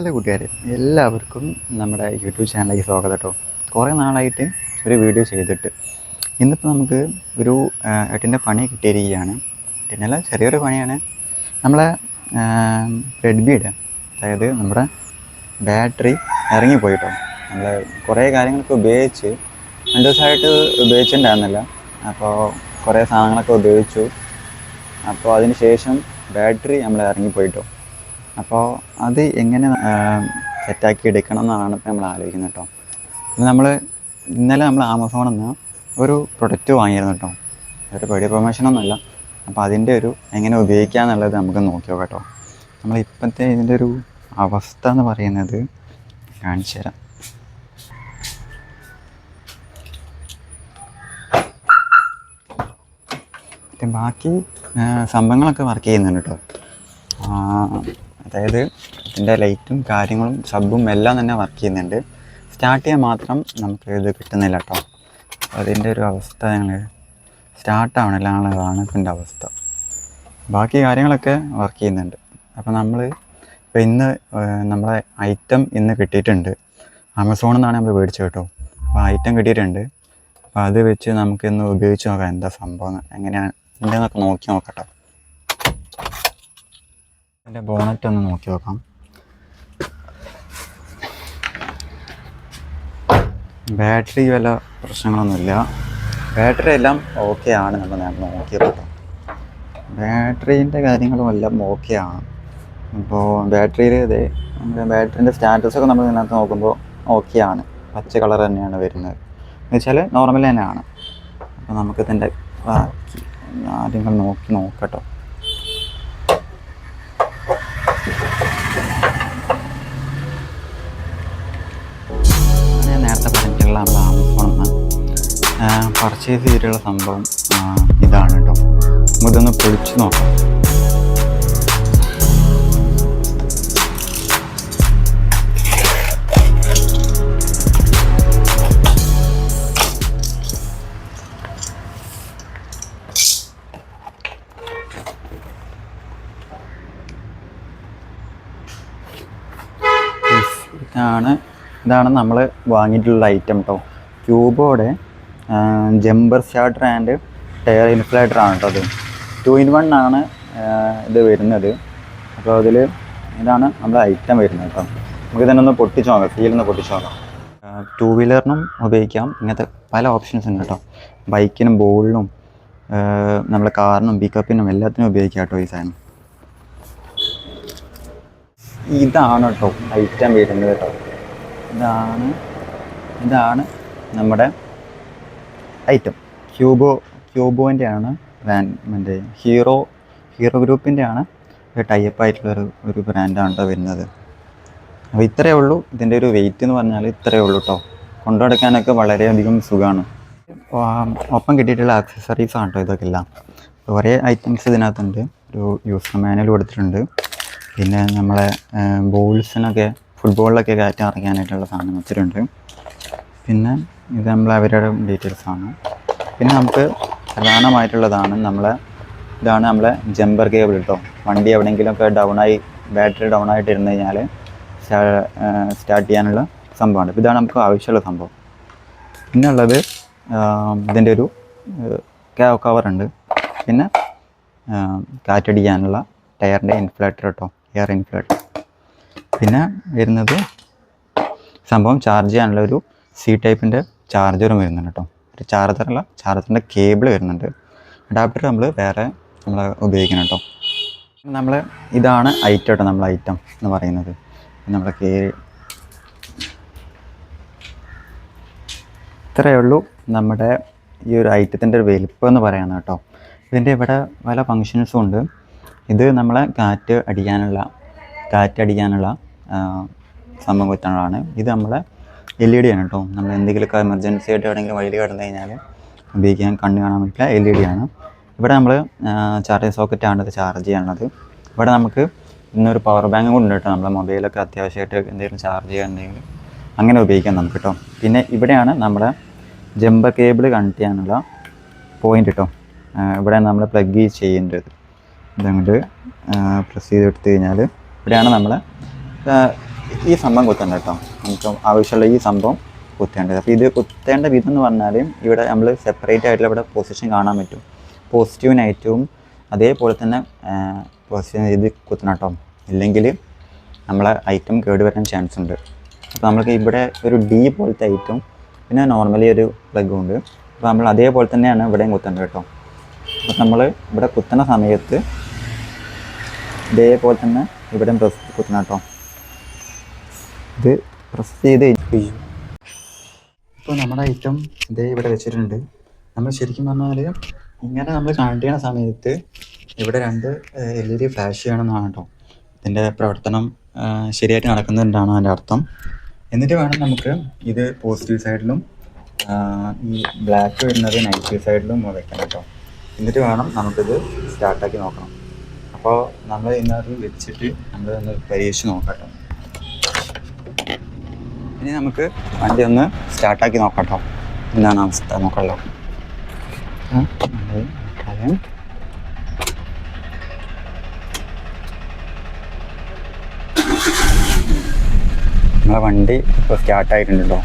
Hello കൂട്ടുകാർ എല്ലാവർക്കും നമ്മുടെ യൂട്യൂബ് ചാനലിലേക്ക് സ്വാഗതം കേട്ടോ. കുറേ നാളായിട്ട് ഒരു വീഡിയോ ചെയ്തിട്ട് ഇന്നിപ്പോൾ നമുക്ക് ഒരു എട്ടിന്റെ പണി കിട്ടിയിരിക്കുകയാണ്. എട്ടിനല്ല ചെറിയൊരു പണിയാണ് നമ്മളെ റെഡ്മിയുടെ അതായത് നമ്മുടെ ബാറ്ററി ഇറങ്ങിപ്പോയിട്ടോ. നമ്മൾ കുറേ കാര്യങ്ങളൊക്കെ ഉപയോഗിച്ച് രണ്ട് ദിവസമായിട്ട് ഉപയോഗിച്ചിട്ടുണ്ടായിരുന്നില്ല. അപ്പോൾ കുറേ സാധനങ്ങളൊക്കെ ഉപയോഗിച്ചു. അപ്പോൾ അതിന് ശേഷം ബാറ്ററി നമ്മൾ ഇറങ്ങിപ്പോയിട്ടോ. അപ്പോൾ അത് എങ്ങനെ സെറ്റാക്കി എടുക്കണം എന്നാണ് ഇപ്പോൾ നമ്മൾ ആലോചിക്കുന്നത് കേട്ടോ. നമ്മൾ ഇന്നലെ നമ്മൾ ആമസോണിൽ നിന്ന് ഒരു പ്രൊഡക്റ്റ് വാങ്ങിയിരുന്നു കേട്ടോ. ഒരു പേടിയ പ്രൊമോഷനൊന്നുമല്ല അപ്പോൾ അതിന്റെ ഒരു എങ്ങനെ ഉപയോഗിക്കുക എന്നുള്ളത് നമുക്ക് നോക്കിയോ കേട്ടോ. നമ്മൾ ഇപ്പോഴത്തെ ഇതിന്റെ ഒരു അവസ്ഥ എന്ന് പറയുന്നത് കാണിച്ചു തരാം. ബാക്കി സംഭവങ്ങളൊക്കെ വർക്ക് ചെയ്യുന്നുണ്ട് കേട്ടോ. അതായത് ഇതിന്റെ ലൈറ്റും കാര്യങ്ങളും സബും എല്ലാം തന്നെ വർക്ക് ചെയ്യുന്നുണ്ട്. സ്റ്റാർട്ട് ചെയ്യാൻ മാത്രം നമുക്ക് ഇത് കിട്ടുന്നില്ല കേട്ടോ. അതിന്റെ ഒരു അവസ്ഥ ഞങ്ങൾ സ്റ്റാർട്ടാവണില്ല എന്നുള്ളതാണ് ഇതിന്റെ അവസ്ഥ. ബാക്കി കാര്യങ്ങളൊക്കെ വർക്ക് ചെയ്യുന്നുണ്ട്. അപ്പോൾ നമ്മൾ ഇപ്പോൾ ഇന്ന് നമ്മളെ ഐറ്റം ഇന്ന് കിട്ടിയിട്ടുണ്ട്. ആമസോണിൽ നിന്നാണ് നമ്മൾ മേടിച്ചത് കേട്ടോ. അപ്പോൾ ഐറ്റം കിട്ടിയിട്ടുണ്ട്. അപ്പോൾ അത് വെച്ച് നമുക്കിന്ന് ഉപയോഗിച്ച് നോക്കാം എന്താ സംഭവം. എങ്ങനെയാണ് എന്താണെന്നൊക്കെ നോക്കി നോക്കട്ടെ എന്റെ ബോണറ്റ് ഒന്ന് നോക്കി നോക്കാം. ബാറ്ററി വല്ല പ്രശ്നങ്ങളൊന്നുമില്ല. ബാറ്ററി എല്ലാം ഓക്കെ ആണ് നമ്മൾ ഞാൻ നോക്കിയപ്പോൾ. ബാറ്ററീന്റെ കാര്യങ്ങളും എല്ലാം ഓക്കെ ആണ്. അപ്പോൾ ബാറ്ററിയിൽ ഇത് ബാറ്ററിന്റെ സ്റ്റാറ്റസ് ഒക്കെ നമ്മൾ ഇതിനകത്ത് നോക്കുമ്പോൾ ഓക്കെ ആണ്. പച്ച കളർ തന്നെയാണ് വരുന്നത്. എന്ന് വെച്ചാൽ നോർമൽ തന്നെയാണ്. അപ്പോൾ നമുക്കിതിന്റെ ബാക്കി കാര്യങ്ങൾ നോക്കി നോക്കട്ടോ നമ്മൾ ആമസോണിൽ നിന്ന് പർച്ചേസ് ചെയ്തിട്ടുള്ള സംഭവം ഇതാണ് കേട്ടോ നമുക്കിതൊന്ന് പൊളിച്ച് നോക്കാം. Yes, ഇതാണ് നമ്മൾ വാങ്ങിയിട്ടുള്ള ഐറ്റം കേട്ടോ ക്യൂബോടെ jumper starter and tyre inflator ആണ് കേട്ടോ അത്. ടു ഇൻ വൺ ആണ് ഇത് വരുന്നത്. അപ്പോൾ അതിൽ ഇതാണ് നമ്മുടെ ഐറ്റം വരുന്നത് കേട്ടോ നമുക്ക് തന്നെ ഒന്ന് പൊട്ടിച്ചു നോക്കാം ഫീൽ ഒന്ന് പൊട്ടിച്ചു നോക്കാം. ടൂ വീലറിനും ഉപയോഗിക്കാം. ഇങ്ങനത്തെ പല ഓപ്ഷൻസ് ഉണ്ട് കേട്ടോ ബൈക്കിനും ബോളിനും നമ്മുടെ കാറിനും പിക്കപ്പിനും എല്ലാത്തിനും ഉപയോഗിക്കാം കേട്ടോ ഈ സാധനം. ഇതാണ് കേട്ടോ ഐറ്റം വരുന്നത് കേട്ടോ ഇതാണ്. ഇതാണ് നമ്മുടെ ഐറ്റം ക്യൂബോ ക്യൂബോന്റെ ആണ് ബ്രാൻഡ് ഹീറോ ഹീറോ ഗ്രൂപ്പിന്റെ ആണ് ടൈപ്പ് ആയിട്ടുള്ളൊരു ഒരു ബ്രാൻഡാണ് വരുന്നത്. അപ്പോൾ ഇത്രയേ ഉള്ളൂ. ഇതിന്റെ ഒരു വെയിറ്റ് എന്ന് പറഞ്ഞാൽ ഇത്രയേ ഉള്ളൂ കേട്ടോ കൊണ്ടുനടക്കാനൊക്കെ വളരെയധികം സുഖമാണ് ഒപ്പം കിട്ടിയിട്ടുള്ള ആക്സസറീസ് ആണ് കേട്ടോ ഇതൊക്കെ എല്ലാം കുറേ ഐറ്റംസ് ഇതിനകത്തുണ്ട്. ഒരു യൂസർ മാനുവൽ കൊടുത്തിട്ടുണ്ട്. പിന്നെ നമ്മളെ ബോൾസിനൊക്കെ ഫുട്ബോളിലൊക്കെ കയറ്റം അറിയാനായിട്ടുള്ള സാധനം വെച്ചിട്ടുണ്ട് പിന്നെ ഇത് നമ്മൾ അവരുടെ ഡീറ്റെയിൽസാണ് പിന്നെ നമുക്ക് പ്രധാനമായിട്ടുള്ളതാണ് നമ്മൾ ഇതാണ് നമ്മളെ ജമ്പർ കേബിൾ കേട്ടോ വണ്ടി എവിടെയെങ്കിലുമൊക്കെ ആയി ബാറ്ററി ഡൗൺ ആയിട്ട് ഇരുന്ന് കഴിഞ്ഞാൽ സ്റ്റാർട്ട് ചെയ്യാനുള്ള സംഭവമാണ്. ഇതാണ് നമുക്ക് ആവശ്യമുള്ള സംഭവം. പിന്നെ ഉള്ളത് ഇതിന്റെ ഒരു കവറുണ്ട് പിന്നെ ആ, കാറ്റടിക്കാനുള്ള ടയറിന്റെ ഇൻഫ്ലേറ്റർ കേട്ടോ എയർ ഇൻഫ്ലേറ്റർ പിന്നെ വരുന്നത് സംഭവം ചാർജ് ചെയ്യാനുള്ള ഒരു സി ടൈപ്പിന്റെ ചാർജറും വരുന്നുണ്ട് കേട്ടോ. ഒരു ചാർജറല്ല ചാർജറിന്റെ കേബിൾ വരുന്നുണ്ട്. അഡാപ്റ്റർ നമ്മൾ വേറെ നമ്മൾ ഉപയോഗിക്കണം കേട്ടോ. നമ്മൾ ഇതാണ് ഐറ്റം കേട്ടോ നമ്മൾ ഐറ്റം എന്ന് പറയുന്നത്. നമ്മുടെ കേ ഇത്രയേ ഉള്ളൂ നമ്മുടെ ഈ ഒരു ഐറ്റത്തിന്റെ ഒരു വലിപ്പം എന്ന് പറയുന്നത് കേട്ടോ. ഇതിന്റെ ഇവിടെ പല ഫങ്ഷൻസും ഉണ്ട്. ഇത് നമ്മളെ കാറ്റ് അടിക്കാനുള്ള കാറ്റ് അടിക്കാനുള്ള ആ, സംഭവം കുറ്റാണ് ഇത് നമ്മളെ എൽ ഇ ഡി ആണ് കേട്ടോ നമ്മൾ എന്തെങ്കിലുമൊക്കെ എമർജൻസി ആയിട്ട് എവിടെയെങ്കിലും വഴിയിൽ കിടന്നു കഴിഞ്ഞാൽ ഉപയോഗിക്കാൻ കണ്ണ് കാണാൻ പറ്റില്ല എൽ ഇ ഡി ആണ്. ഇവിടെ നമ്മൾ ചാർജിങ് സോക്കറ്റാണ് ഇത് ചാർജ് ചെയ്യാനുള്ളത് ഇവിടെ നമുക്ക് ഇന്നൊരു പവർ ബാങ്ക് കൊണ്ട് കേട്ടോ നമ്മുടെ മൊബൈലൊക്കെ അത്യാവശ്യമായിട്ട് എന്തെങ്കിലും ചാർജ് ചെയ്യാൻ എന്തെങ്കിലും അങ്ങനെ ഉപയോഗിക്കാം നമുക്ക് കേട്ടോ പിന്നെ ഇവിടെയാണ് നമ്മുടെ ജമ്പർ കേബിൾ കണക്ട് ചെയ്യാനുള്ള പോയിന്റ് കേട്ടോ ഇവിടെ നമ്മൾ പ്ലഗ് ചെയ്യേണ്ടത് ഇതങ്ങോട്ട് പ്രസ് ചെയ്ത് എടുത്തു കഴിഞ്ഞാൽ ഇവിടെയാണ് നമ്മൾ ഈ സംഭവം കുത്തണ്ട കേട്ടോ. നമുക്ക് ആവശ്യമുള്ള ഈ സംഭവം കുത്തേണ്ടത്. അപ്പോൾ ഇത് കുത്തേണ്ട വിധം എന്ന് പറഞ്ഞാൽ ഇവിടെ നമ്മൾ സെപ്പറേറ്റ് ആയിട്ടുള്ള ഇവിടെ പൊസിഷൻ കാണാൻ പറ്റും. പോസിറ്റീവ് നെഗറ്റീവും അതേപോലെ തന്നെ പോസിറ്റീവ് ഇത് കുത്തണം കേട്ടോ. ഇല്ലെങ്കിൽ നമ്മളെ ഐറ്റം കേട് വരാൻ ചാൻസ് ഉണ്ട്. അപ്പോൾ നമ്മൾക്ക് ഇവിടെ ഒരു ഡി പോലത്തെ ഐറ്റം പിന്നെ നോർമലി ഒരു പ്ലഗും ഉണ്ട്. അപ്പോൾ നമ്മൾ അതേപോലെ തന്നെയാണ് ഇവിടെയും കുത്തേണ്ടത് കേട്ടോ. അപ്പോൾ നമ്മൾ ഇവിടെ കുത്തുന്ന സമയത്ത് ഇതേപോലെ തന്നെ ഇവിടെയും കുത്തണം കേട്ടോ. ഇത് പ്രസ് ചെയ്ത് കഴിയും ഇപ്പോൾ നമ്മുടെ ഐറ്റം ഇതേ ഇവിടെ വെച്ചിട്ടുണ്ട്. നമ്മൾ ശരിക്കും പറഞ്ഞാൽ ഇങ്ങനെ നമ്മൾ കണക്ട് ചെയ്യുന്ന സമയത്ത് ഇവിടെ രണ്ട് എൽ ഇ ഡി ഫ്ലാഷ് ചെയ്യണമെന്നാണ് കേട്ടോ. ഇതിന്റെ പ്രവർത്തനം ശരിയായിട്ട് നടക്കുന്നുണ്ടാണ് അതിന്റെ അർത്ഥം. എന്നിട്ട് വേണം നമുക്ക് ഇത് പോസിറ്റീവ് സൈഡിലും ഈ ബ്ലാക്ക് വരുന്നത് നെഗറ്റീവ് സൈഡിലും വെക്കണം കേട്ടോ. എന്നിട്ട് വേണം നമുക്കിത് സ്റ്റാർട്ടാക്കി നോക്കണം. അപ്പോൾ നമ്മൾ ഇന്നത് വെച്ചിട്ട് നമ്മൾ ഒന്ന് പരീക്ഷിച്ച് നോക്കാം കേട്ടോ. ഇനി നമുക്ക് വണ്ടി ഒന്ന് സ്റ്റാർട്ടാക്കി നോക്കട്ടോ കേട്ടോ എന്താണ് അവസ്ഥ നോക്കാമല്ലോ ഉം, നമ്മൾ വണ്ടി ഇപ്പോൾ സ്റ്റാർട്ടായിട്ടുണ്ടല്ലോ